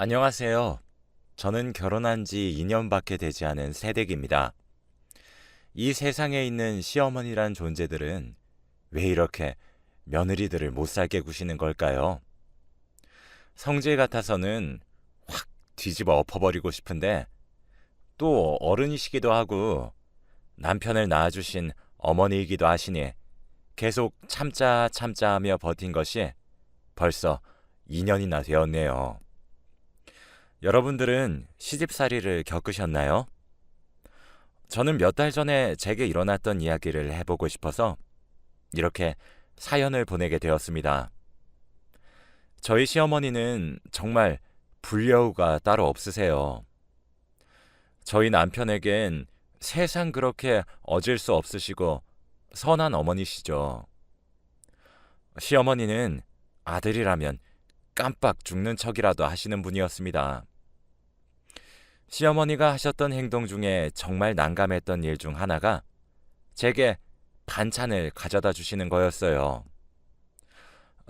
안녕하세요. 저는 결혼한 지 2년밖에 되지 않은 새댁입니다. 이 세상에 있는 시어머니란 존재들은 왜 이렇게 며느리들을 못 살게 구시는 걸까요? 성질 같아서는 확 뒤집어 엎어버리고 싶은데 또 어른이시기도 하고 남편을 낳아주신 어머니이기도 하시니 계속 참자 참자 하며 버틴 것이 벌써 2년이나 되었네요. 여러분들은 시집살이를 겪으셨나요? 저는 몇 달 전에 제게 일어났던 이야기를 해보고 싶어서 이렇게 사연을 보내게 되었습니다. 저희 시어머니는 정말 불려우가 따로 없으세요. 저희 남편에겐 세상 그렇게 어질 수 없으시고 선한 어머니시죠. 시어머니는 아들이라면 깜빡 죽는 척이라도 하시는 분이었습니다. 시어머니가 하셨던 행동 중에 정말 난감했던 일 중 하나가 제게 반찬을 가져다 주시는 거였어요.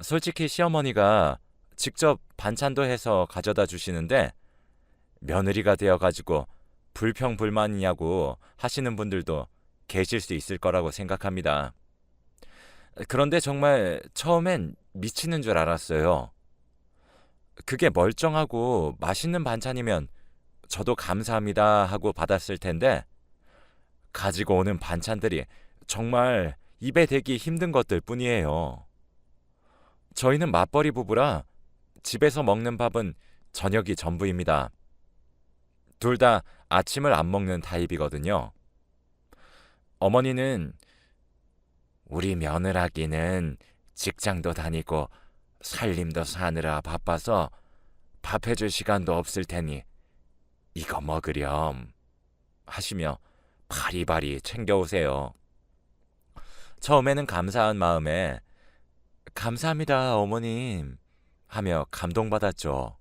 솔직히 시어머니가 직접 반찬도 해서 가져다 주시는데 며느리가 되어가지고 불평불만이냐고 하시는 분들도 계실 수 있을 거라고 생각합니다. 그런데 정말 처음엔 미치는 줄 알았어요. 그게 멀쩡하고 맛있는 반찬이면 저도 감사합니다 하고 받았을 텐데 가지고 오는 반찬들이 정말 입에 대기 힘든 것들 뿐이에요. 저희는 맞벌이 부부라 집에서 먹는 밥은 저녁이 전부입니다. 둘 다 아침을 안 먹는 타입이거든요. 어머니는 우리 며느라기는 직장도 다니고 살림도 사느라 바빠서 밥 해줄 시간도 없을 테니 이거 먹으렴 하시며 바리바리 챙겨오세요. 처음에는 감사한 마음에 감사합니다 어머님 하며 감동받았죠.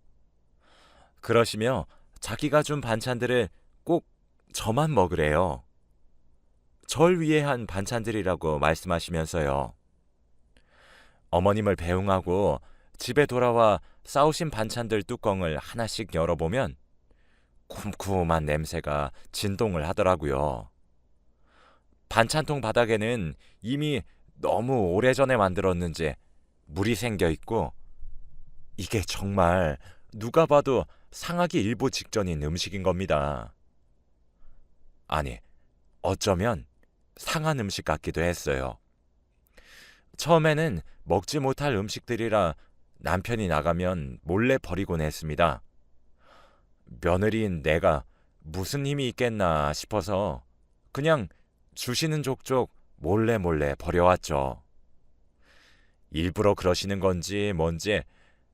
그러시며 자기가 준 반찬들을 꼭 저만 먹으래요. 절 위해 한 반찬들이라고 말씀하시면서요. 어머님을 배웅하고 집에 돌아와 싸우신 반찬들 뚜껑을 하나씩 열어보면 쿰쿰한 냄새가 진동을 하더라고요. 반찬통 바닥에는 이미 너무 오래전에 만들었는지 물이 생겨 있고 이게 정말 누가 봐도 상하기 일보 직전인 음식인 겁니다. 아니, 어쩌면 상한 음식 같기도 했어요. 처음에는 먹지 못할 음식들이라 남편이 나가면 몰래 버리곤 했습니다. 며느리인 내가 무슨 힘이 있겠나 싶어서 그냥 주시는 족족 몰래 몰래 버려왔죠. 일부러 그러시는 건지 뭔지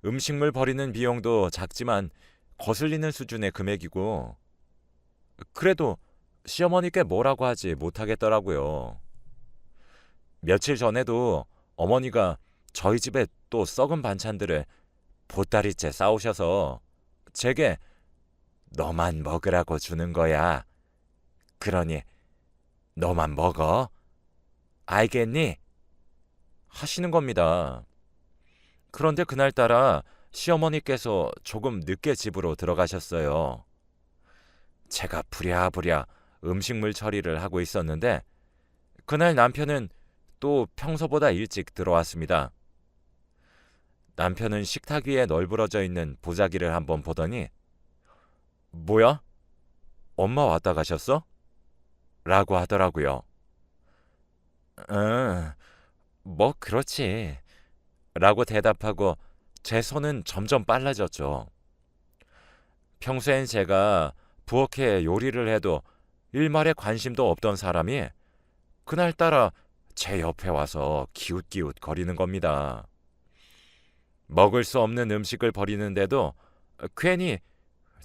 음식물 버리는 비용도 작지만 거슬리는 수준의 금액이고 그래도 시어머니께 뭐라고 하지 못하겠더라고요. 며칠 전에도 어머니가 저희 집에 또 썩은 반찬들을 보따리째 싸오셔서 제게 너만 먹으라고 주는 거야. 그러니 너만 먹어. 알겠니? 하시는 겁니다. 그런데 그날따라 시어머니께서 조금 늦게 집으로 들어가셨어요. 제가 부랴부랴 음식물 처리를 하고 있었는데 그날 남편은 또 평소보다 일찍 들어왔습니다. 남편은 식탁 위에 널브러져 있는 보자기를 한번 보더니 뭐야? 엄마 왔다 가셨어? 라고 하더라고요. 응, 뭐 그렇지. 라고 대답하고 제 손은 점점 빨라졌죠. 평소엔 제가 부엌에 요리를 해도 일말에 관심도 없던 사람이 그날따라 제 옆에 와서 기웃기웃 거리는 겁니다. 먹을 수 없는 음식을 버리는데도 괜히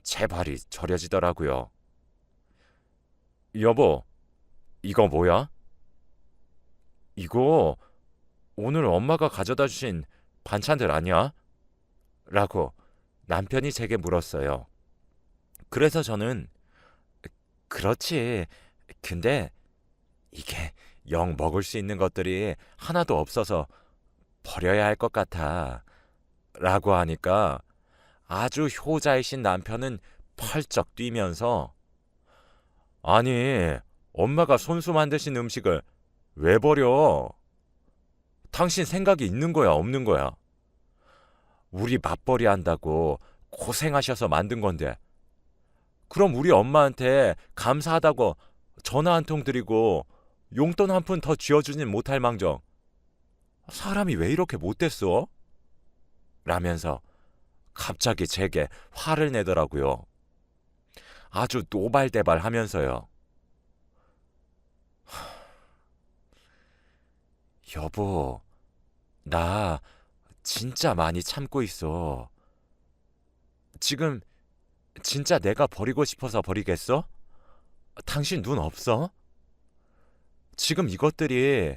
제 발이 저려지더라고요. 여보, 이거 뭐야? 이거 오늘 엄마가 가져다 주신 반찬들 아니야? 라고 남편이 제게 물었어요. 그래서 저는 그렇지. 근데 이게 영 먹을 수 있는 것들이 하나도 없어서 버려야 할 것 같아. 라고 하니까 아주 효자이신 남편은 펄쩍 뛰면서 아니, 엄마가 손수 만드신 음식을 왜 버려? 당신 생각이 있는 거야, 없는 거야? 우리 맞벌이 한다고 고생하셔서 만든 건데. 그럼 우리 엄마한테 감사하다고 전화 한 통 드리고 용돈 한 푼 더 쥐어주진 못할 망정. 사람이 왜 이렇게 못됐어? 라면서 갑자기 제게 화를 내더라고요. 아주 노발대발 하면서요. 여보, 나 진짜 많이 참고 있어. 지금 진짜 내가 버리고 싶어서 버리겠어? 당신 눈 없어? 지금 이것들이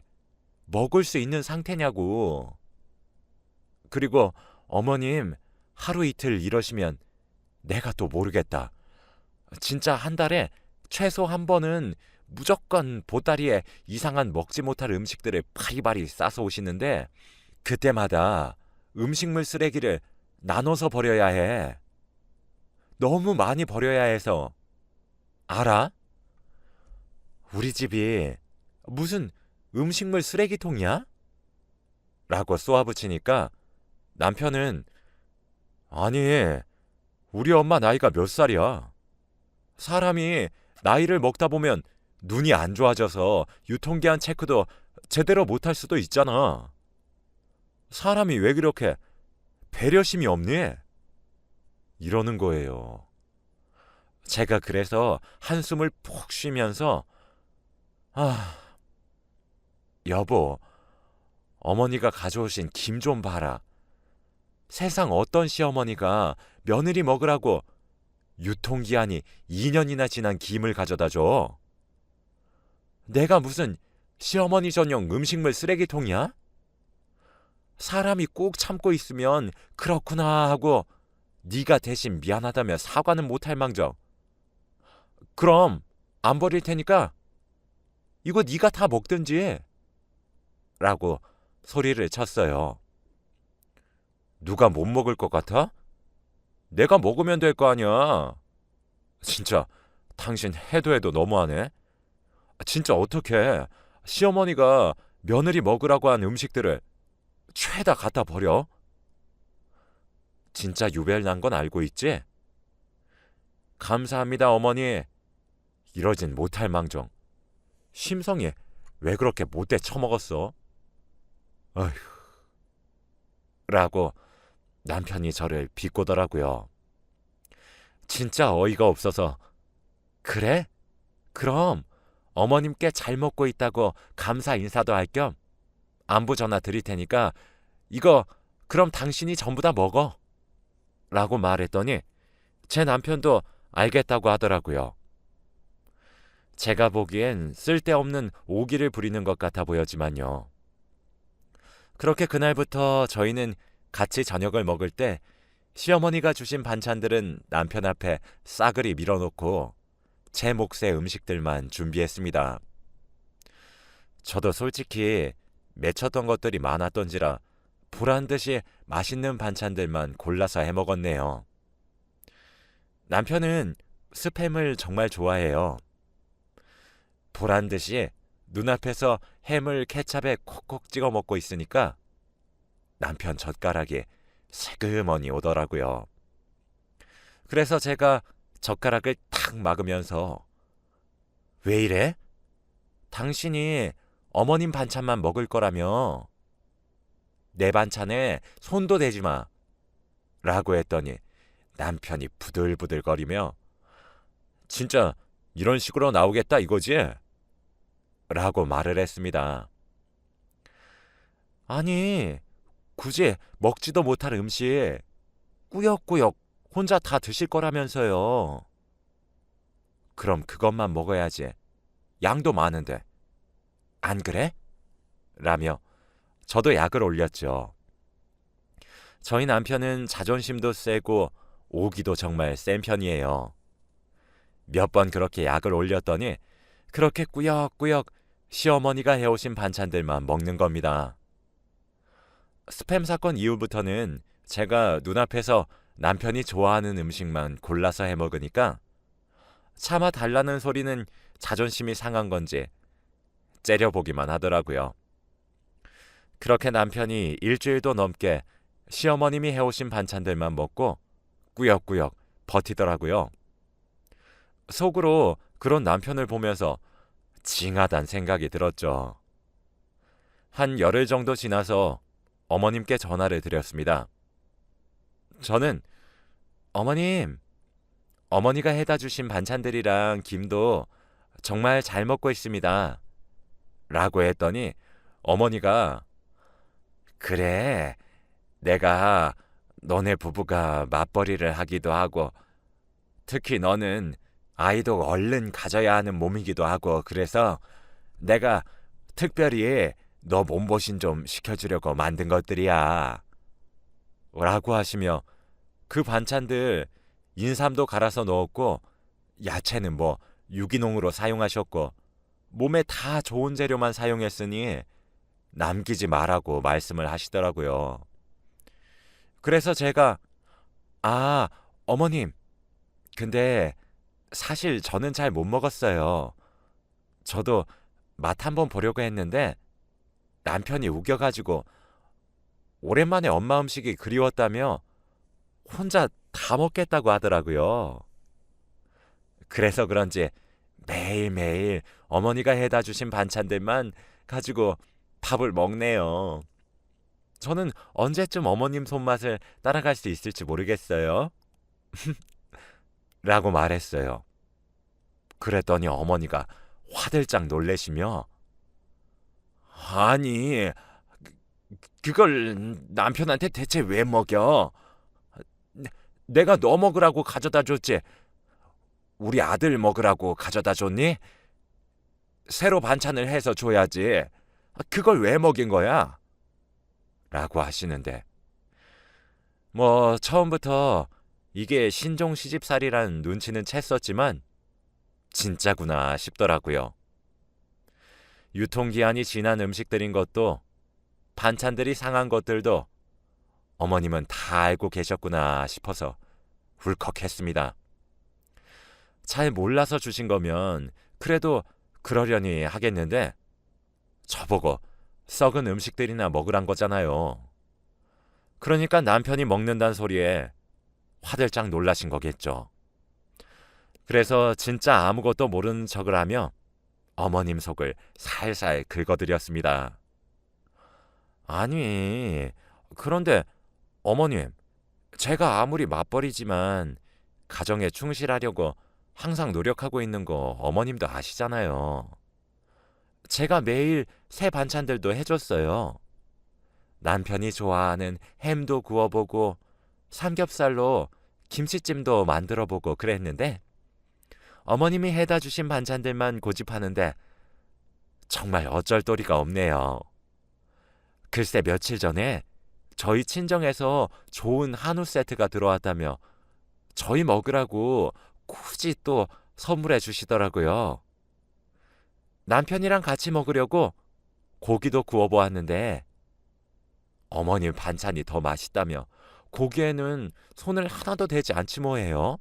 먹을 수 있는 상태냐고. 그리고 어머님 하루 이틀 이러시면 내가 또 모르겠다. 진짜 한 달에 최소 한 번은 무조건 보따리에 이상한 먹지 못할 음식들을 바리바리 싸서 오시는데 그때마다 음식물 쓰레기를 나눠서 버려야 해. 너무 많이 버려야 해서. 알아? 우리 집이 무슨 음식물 쓰레기통이야? 라고 쏘아붙이니까 남편은 아니, 우리 엄마 나이가 몇 살이야? 사람이 나이를 먹다 보면 눈이 안 좋아져서 유통기한 체크도 제대로 못할 수도 있잖아. 사람이 왜 그렇게 배려심이 없니? 이러는 거예요. 제가 그래서 한숨을 푹 쉬면서 아, 여보, 어머니가 가져오신 김 좀 봐라. 세상 어떤 시어머니가 며느리 먹으라고 유통기한이 2년이나 지난 김을 가져다 줘. 내가 무슨 시어머니 전용 음식물 쓰레기통이야? 사람이 꾹 참고 있으면 그렇구나 하고 네가 대신 미안하다며 사과는 못할 망정. 그럼 안 버릴 테니까 이거 네가 다 먹든지 라고 소리를 쳤어요. 누가 못 먹을 것 같아? 내가 먹으면 될 거 아니야. 진짜 당신 해도 해도 너무하네. 진짜 어떻게 시어머니가 며느리 먹으라고 한 음식들을 죄다 갖다 버려? 진짜 유별 난 건 알고 있지? 감사합니다, 어머니. 이러진 못할 망정. 심성이 왜 그렇게 못돼 처먹었어? 어휴. 라고 남편이 저를 비꼬더라고요. 진짜 어이가 없어서 그래? 그럼 어머님께 잘 먹고 있다고 감사 인사도 할 겸 안부 전화 드릴 테니까 이거 그럼 당신이 전부 다 먹어. 라고 말했더니 제 남편도 알겠다고 하더라고요. 제가 보기엔 쓸데없는 오기를 부리는 것 같아 보였지만요. 그렇게 그날부터 저희는 같이 저녁을 먹을 때 시어머니가 주신 반찬들은 남편 앞에 싸그리 밀어놓고 제 몫의 음식들만 준비했습니다. 저도 솔직히 맺혔던 것들이 많았던지라 보란 듯이 맛있는 반찬들만 골라서 해 먹었네요. 남편은 스팸을 정말 좋아해요. 보란 듯이 눈앞에서 햄을 케찹에 콕콕 찍어 먹고 있으니까 남편 젓가락이 새그머니 오더라고요. 그래서 제가 젓가락을 탁 막으면서 왜 이래? 당신이 어머님 반찬만 먹을 거라며 내 반찬에 손도 대지 마. 라고 했더니 남편이 부들부들거리며 진짜 이런 식으로 나오겠다 이거지? 라고 말을 했습니다. 아니, 굳이 먹지도 못할 음식 꾸역꾸역 혼자 다 드실 거라면서요. 그럼 그것만 먹어야지. 양도 많은데. 안 그래? 라며 저도 약을 올렸죠. 저희 남편은 자존심도 세고 오기도 정말 센 편이에요. 몇 번 그렇게 약을 올렸더니 그렇게 꾸역꾸역 시어머니가 해오신 반찬들만 먹는 겁니다. 스팸 사건 이후부터는 제가 눈앞에서 남편이 좋아하는 음식만 골라서 해 먹으니까 차마 달라는 소리는 자존심이 상한 건지 째려보기만 하더라고요. 그렇게 남편이 일주일도 넘게 시어머님이 해오신 반찬들만 먹고 꾸역꾸역 버티더라고요. 속으로 그런 남편을 보면서 징하단 생각이 들었죠. 한 열흘 정도 지나서 어머님께 전화를 드렸습니다. 저는 어머님, 어머니가 해다 주신 반찬들이랑 김도 정말 잘 먹고 있습니다. 라고 했더니 어머니가 그래, 내가 너네 부부가 맞벌이를 하기도 하고 특히 너는 아이도 얼른 가져야 하는 몸이기도 하고 그래서 내가 특별히 너 몸보신 좀 시켜주려고 만든 것들이야. 라고 하시며 그 반찬들 인삼도 갈아서 넣었고 야채는 뭐 유기농으로 사용하셨고 몸에 다 좋은 재료만 사용했으니 남기지 말라고 말씀을 하시더라고요. 그래서 제가 아, 어머님. 근데 사실 저는 잘 못 먹었어요. 저도 맛 한번 보려고 했는데 남편이 우겨가지고 오랜만에 엄마 음식이 그리웠다며 혼자 다 먹겠다고 하더라고요. 그래서 그런지 매일매일 어머니가 해다 주신 반찬들만 가지고 밥을 먹네요. 저는 언제쯤 어머님 손맛을 따라갈 수 있을지 모르겠어요. 라고 말했어요. 그랬더니 어머니가 화들짝 놀래시며 아니 그- 그걸 남편한테 대체 왜 먹여? 내- 내가 너 먹으라고 가져다 줬지. 우리 아들 먹으라고 가져다 줬니? 새로 반찬을 해서 줘야지. 그걸 왜 먹인 거야? 라고 하시는데 뭐 처음부터 이게 신종 시집살이란 눈치는 챘었지만 진짜구나 싶더라고요. 유통기한이 지난 음식들인 것도 반찬들이 상한 것들도 어머님은 다 알고 계셨구나 싶어서 울컥했습니다. 잘 몰라서 주신 거면 그래도 그러려니 하겠는데 저보고 썩은 음식들이나 먹으란 거잖아요. 그러니까 남편이 먹는다는 소리에 화들짝 놀라신 거겠죠. 그래서 진짜 아무것도 모르는 척을 하며 어머님 속을 살살 긁어드렸습니다. 아니, 그런데 어머님, 제가 아무리 맞벌이지만 가정에 충실하려고 항상 노력하고 있는 거 어머님도 아시잖아요. 제가 매일 새 반찬들도 해줬어요. 남편이 좋아하는 햄도 구워보고 삼겹살로 김치찜도 만들어보고 그랬는데 어머님이 해다 주신 반찬들만 고집하는데 정말 어쩔 도리가 없네요. 글쎄 며칠 전에 저희 친정에서 좋은 한우 세트가 들어왔다며 저희 먹으라고 굳이 또 선물해 주시더라고요. 남편이랑 같이 먹으려고 고기도 구워 보았는데 어머님 반찬이 더 맛있다며 고기에는 손을 하나도 대지 않지 뭐예요.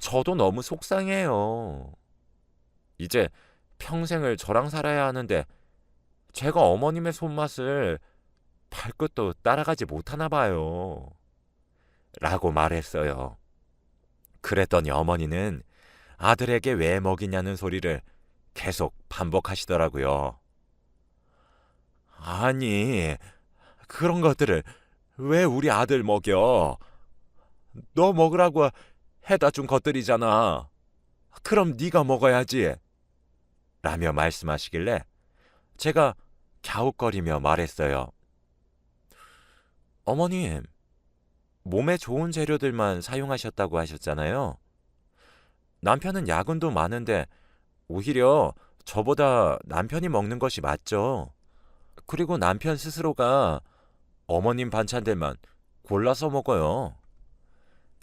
저도 너무 속상해요. 이제 평생을 저랑 살아야 하는데 제가 어머님의 손맛을 발끝도 따라가지 못하나 봐요. 라고 말했어요. 그랬더니 어머니는 아들에게 왜 먹이냐는 소리를 계속 반복하시더라고요. 아니, 그런 것들을 왜 우리 아들 먹여? 너 먹으라고 해다 준 것들이잖아. 그럼 네가 먹어야지. 라며 말씀하시길래 제가 갸웃거리며 말했어요. 어머님, 몸에 좋은 재료들만 사용하셨다고 하셨잖아요. 남편은 야근도 많은데 오히려 저보다 남편이 먹는 것이 맞죠. 그리고 남편 스스로가 어머님 반찬들만 골라서 먹어요.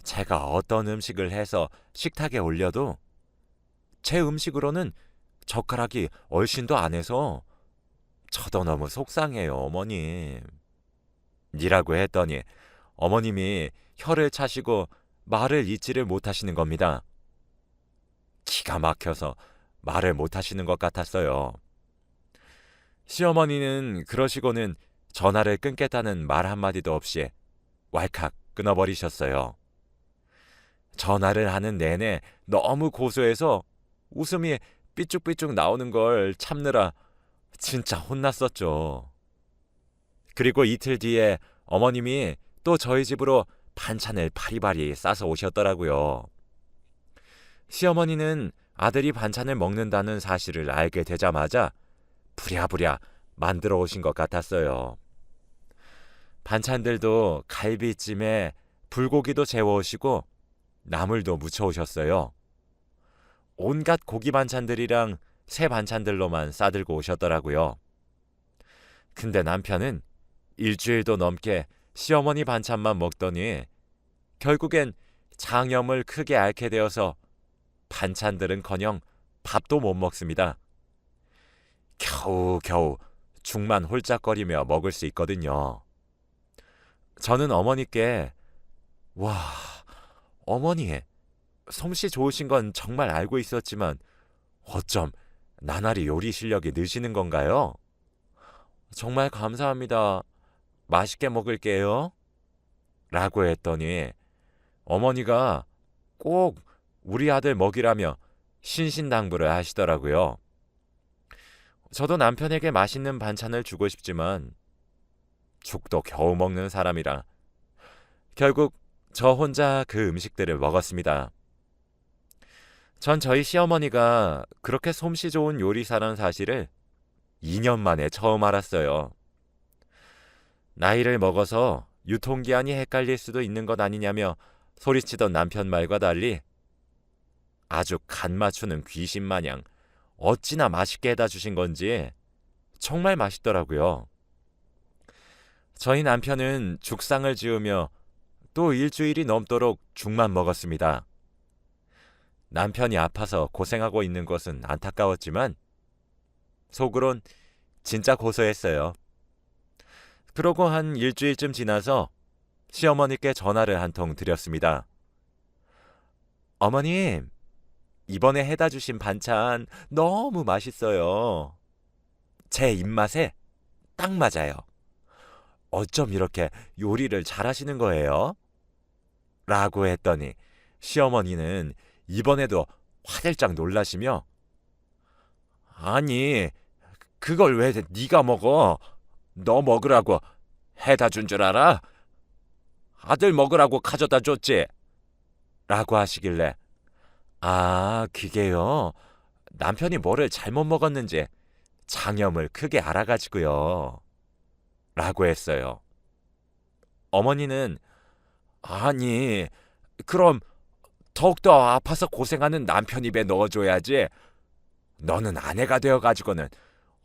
제가 어떤 음식을 해서 식탁에 올려도 제 음식으로는 젓가락이 얼씬도 안 해서 저도 너무 속상해요, 어머님. 니라고 했더니 어머님이 혀를 차시고 말을 잇지를 못하시는 겁니다. 기가 막혀서 말을 못하시는 것 같았어요. 시어머니는 그러시고는 전화를 끊겠다는 말 한마디도 없이 왈칵 끊어버리셨어요. 전화를 하는 내내 너무 고소해서 웃음이 삐쭉삐쭉 나오는 걸 참느라 진짜 혼났었죠. 그리고 이틀 뒤에 어머님이 또 저희 집으로 반찬을 바리바리 싸서 오셨더라고요. 시어머니는 아들이 반찬을 먹는다는 사실을 알게 되자마자 부랴부랴 만들어 오신 것 같았어요. 반찬들도 갈비찜에 불고기도 재워 오시고 나물도 무쳐 오셨어요. 온갖 고기 반찬들이랑 새 반찬들로만 싸들고 오셨더라고요. 근데 남편은 일주일도 넘게 시어머니 반찬만 먹더니 결국엔 장염을 크게 앓게 되어서 반찬들은커녕 밥도 못 먹습니다. 겨우 겨우 죽만 홀짝거리며 먹을 수 있거든요. 저는 어머니께 와 어머니 솜씨 좋으신 건 정말 알고 있었지만 어쩜 나날이 요리 실력이 느시는 건가요? 정말 감사합니다. 맛있게 먹을게요. 라고 했더니 어머니가 꼭 우리 아들 먹이라며 신신당부를 하시더라고요. 저도 남편에게 맛있는 반찬을 주고 싶지만 죽도 겨우 먹는 사람이라 결국 저 혼자 그 음식들을 먹었습니다. 전 저희 시어머니가 그렇게 솜씨 좋은 요리사라는 사실을 2년 만에 처음 알았어요. 나이를 먹어서 유통기한이 헷갈릴 수도 있는 것 아니냐며 소리치던 남편 말과 달리 아주 간 맞추는 귀신 마냥 어찌나 맛있게 해다 주신 건지 정말 맛있더라고요. 저희 남편은 죽상을 지으며 또 일주일이 넘도록 죽만 먹었습니다. 남편이 아파서 고생하고 있는 것은 안타까웠지만 속으론 진짜 고소했어요. 그러고 한 일주일쯤 지나서 시어머니께 전화를 한 통 드렸습니다. 어머님, 이번에 해다 주신 반찬 너무 맛있어요. 제 입맛에 딱 맞아요. 어쩜 이렇게 요리를 잘하시는 거예요? 라고 했더니 시어머니는 이번에도 화들짝 놀라시며 아니 그걸 왜 네가 먹어? 너 먹으라고 해다 준 줄 알아? 아들 먹으라고 가져다 줬지? 라고 하시길래 아 그게요 남편이 뭐를 잘못 먹었는지 장염을 크게 알아가지고요 라고 했어요. 어머니는 아니 그럼 더욱더 아파서 고생하는 남편 입에 넣어줘야지 너는 아내가 되어가지고는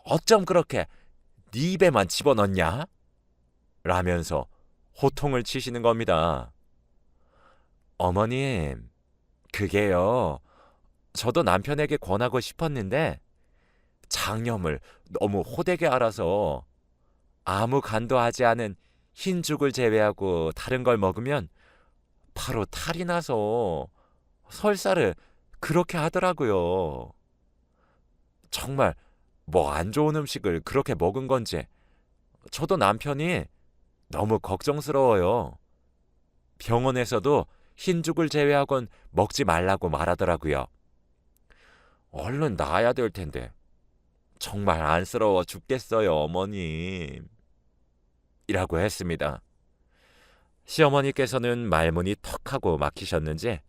어쩜 그렇게 네 입에만 집어넣냐? 라면서 호통을 치시는 겁니다. 어머님, 그게요. 저도 남편에게 권하고 싶었는데 장염을 너무 호되게 알아서 아무 간도 하지 않은 흰죽을 제외하고 다른 걸 먹으면 바로 탈이 나서 설사를 그렇게 하더라고요. 정말 뭐 안 좋은 음식을 그렇게 먹은 건지 저도 남편이 너무 걱정스러워요. 병원에서도 흰죽을 제외하곤 먹지 말라고 말하더라고요. 얼른 나아야 될 텐데 정말 안쓰러워 죽겠어요, 어머님. 이라고 했습니다. 시어머니께서는 말문이 턱 하고 막히셨는지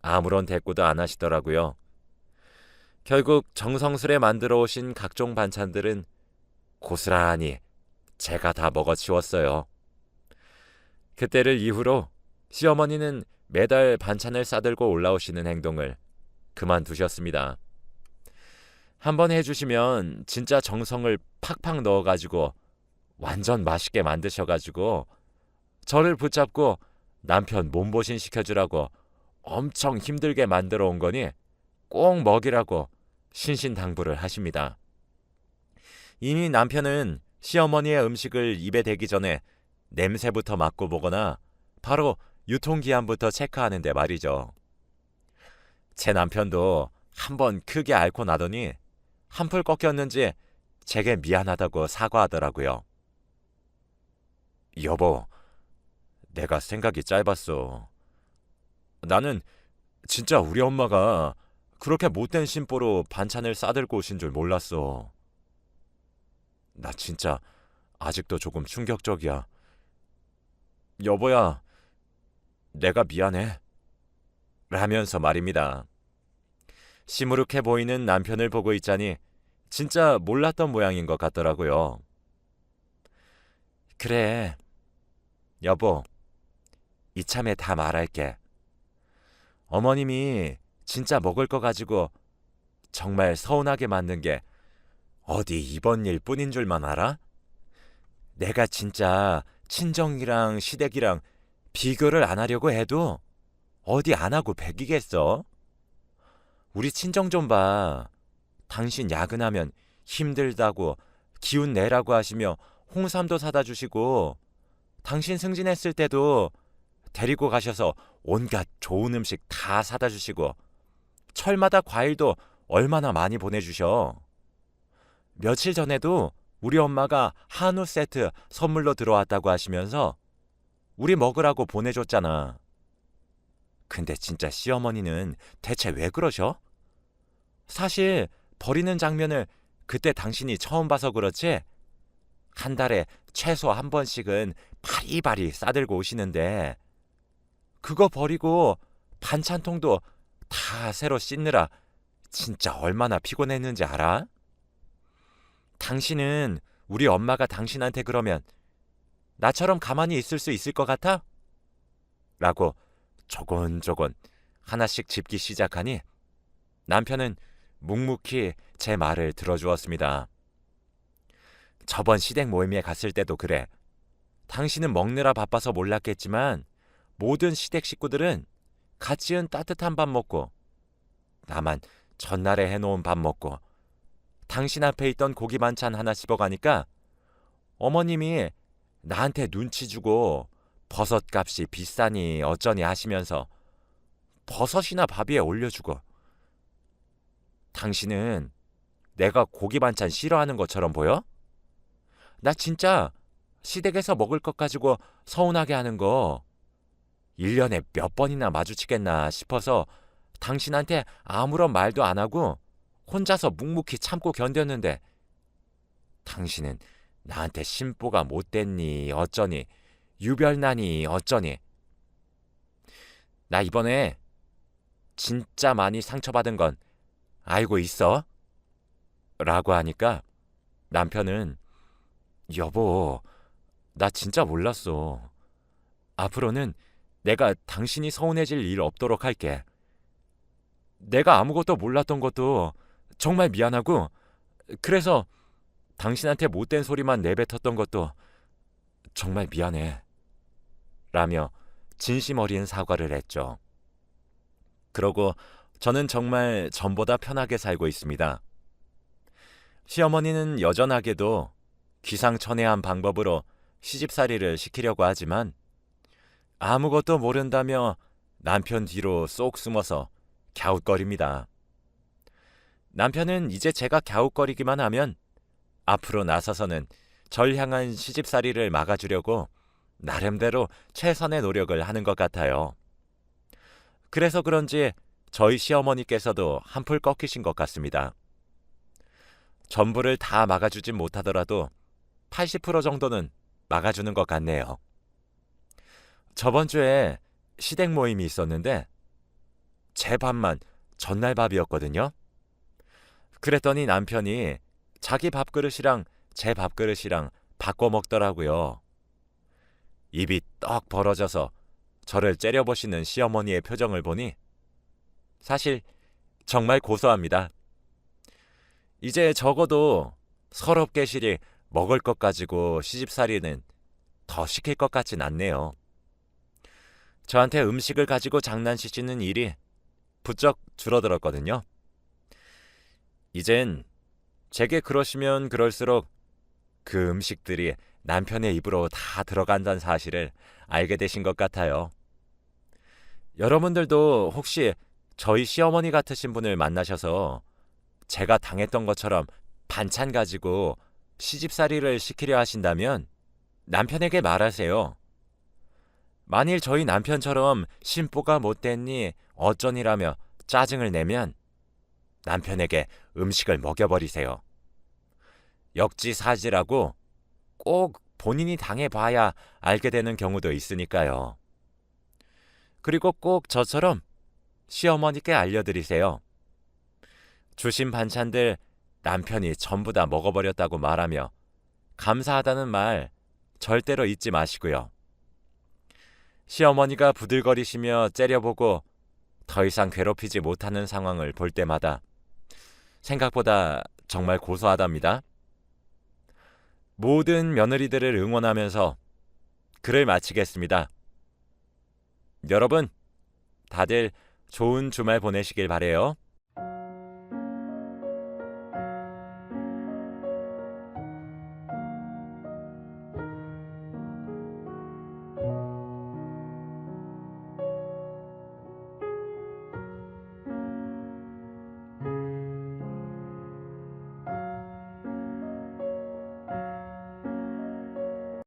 아무런 대꾸도 안 하시더라고요. 결국 정성스레 만들어 오신 각종 반찬들은 고스란히 제가 다 먹어 치웠어요. 그때를 이후로 시어머니는 매달 반찬을 싸들고 올라오시는 행동을 그만두셨습니다. 한번 해주시면 진짜 정성을 팍팍 넣어가지고 완전 맛있게 만드셔가지고 저를 붙잡고 남편 몸보신 시켜주라고 엄청 힘들게 만들어 온 거니 꼭 먹이라고 신신당부를 하십니다. 이미 남편은 시어머니의 음식을 입에 대기 전에 냄새부터 맡고 보거나 바로 유통기한부터 체크하는데 말이죠. 제 남편도 한번 크게 앓고 나더니 한풀 꺾였는지 제게 미안하다고 사과하더라고요. 여보, 내가 생각이 짧았어. 나는 진짜 우리 엄마가 그렇게 못된 심보로 반찬을 싸들고 오신 줄 몰랐어. 나 진짜 아직도 조금 충격적이야. 여보야, 내가 미안해. 라면서 말입니다. 시무룩해 보이는 남편을 보고 있자니 진짜 몰랐던 모양인 것 같더라고요. 그래. 여보, 이참에 다 말할게. 어머님이 진짜 먹을 거 가지고 정말 서운하게 만든 게 어디 이번 일 뿐인 줄만 알아? 내가 진짜 친정이랑 시댁이랑 비교를 안 하려고 해도 어디 안 하고 백이겠어? 우리 친정 좀 봐. 당신 야근하면 힘들다고 기운 내라고 하시며 홍삼도 사다 주시고 당신 승진했을 때도 데리고 가셔서 온갖 좋은 음식 다 사다 주시고 철마다 과일도 얼마나 많이 보내주셔. 며칠 전에도 우리 엄마가 한우 세트 선물로 들어왔다고 하시면서 우리 먹으라고 보내줬잖아. 근데 진짜 시어머니는 대체 왜 그러셔? 사실 버리는 장면을 그때 당신이 처음 봐서 그렇지 한 달에 최소 한 번씩은 바리바리 싸들고 오시는데 그거 버리고 반찬통도 다 새로 씻느라 진짜 얼마나 피곤했는지 알아? 당신은 우리 엄마가 당신한테 그러면 나처럼 가만히 있을 수 있을 것 같아? 라고 조곤조곤 하나씩 짚기 시작하니 남편은 묵묵히 제 말을 들어주었습니다. 저번 시댁 모임에 갔을 때도 그래. 당신은 먹느라 바빠서 몰랐겠지만 모든 시댁 식구들은 갓 지은 따뜻한 밥 먹고 나만 전날에 해놓은 밥 먹고 당신 앞에 있던 고기 반찬 하나 씹어가니까 어머님이 나한테 눈치 주고 버섯 값이 비싸니 어쩌니 하시면서 버섯이나 밥 위에 올려주고 당신은 내가 고기 반찬 싫어하는 것처럼 보여? 나 진짜 시댁에서 먹을 것 가지고 서운하게 하는 거 1년에 몇 번이나 마주치겠나 싶어서 당신한테 아무런 말도 안 하고 혼자서 묵묵히 참고 견뎠는데 당신은 나한테 심보가 못됐니 어쩌니 유별나니 어쩌니 나 이번에 진짜 많이 상처받은 건 알고 있어? 라고 하니까 남편은 여보 나 진짜 몰랐어 앞으로는 내가 당신이 서운해질 일 없도록 할게 내가 아무것도 몰랐던 것도 정말 미안하고 그래서 당신한테 못된 소리만 내뱉었던 것도 정말 미안해. 라며 진심 어린 사과를 했죠. 그러고 저는 정말 전보다 편하게 살고 있습니다. 시어머니는 여전하게도 귀상천외한 방법으로 시집살이를 시키려고 하지만 아무것도 모른다며 남편 뒤로 쏙 숨어서 갸웃거립니다. 남편은 이제 제가 갸웃거리기만 하면 앞으로 나서서는 절 향한 시집살이를 막아주려고 나름대로 최선의 노력을 하는 것 같아요. 그래서 그런지 저희 시어머니께서도 한풀 꺾이신 것 같습니다. 전부를 다 막아주진 못하더라도 80% 정도는 막아주는 것 같네요. 저번 주에 시댁 모임이 있었는데 제 밥만 전날 밥이었거든요. 그랬더니 남편이 자기 밥그릇이랑 제 밥그릇이랑 바꿔 먹더라고요. 입이 떡 벌어져서 저를 째려보시는 시어머니의 표정을 보니 사실 정말 고소합니다. 이제 적어도 서럽게 시리 먹을 것 가지고 시집살이는 더 시킬 것 같진 않네요. 저한테 음식을 가지고 장난치시는 일이 부쩍 줄어들었거든요. 이젠 제게 그러시면 그럴수록 그 음식들이 남편의 입으로 다 들어간다는 사실을 알게 되신 것 같아요. 여러분들도 혹시 저희 시어머니 같으신 분을 만나셔서 제가 당했던 것처럼 반찬 가지고 시집살이를 시키려 하신다면 남편에게 말하세요. 만일 저희 남편처럼 심보가 못됐니 어쩌니라며 짜증을 내면 남편에게 음식을 먹여버리세요. 역지사지라고 꼭 본인이 당해봐야 알게 되는 경우도 있으니까요. 그리고 꼭 저처럼 시어머니께 알려드리세요. 주신 반찬들 남편이 전부 다 먹어버렸다고 말하며 감사하다는 말 절대로 잊지 마시고요. 시어머니가 부들거리시며 째려보고 더 이상 괴롭히지 못하는 상황을 볼 때마다 생각보다 정말 고소하답니다. 모든 며느리들을 응원하면서 글을 마치겠습니다. 여러분, 다들 좋은 주말 보내시길 바래요.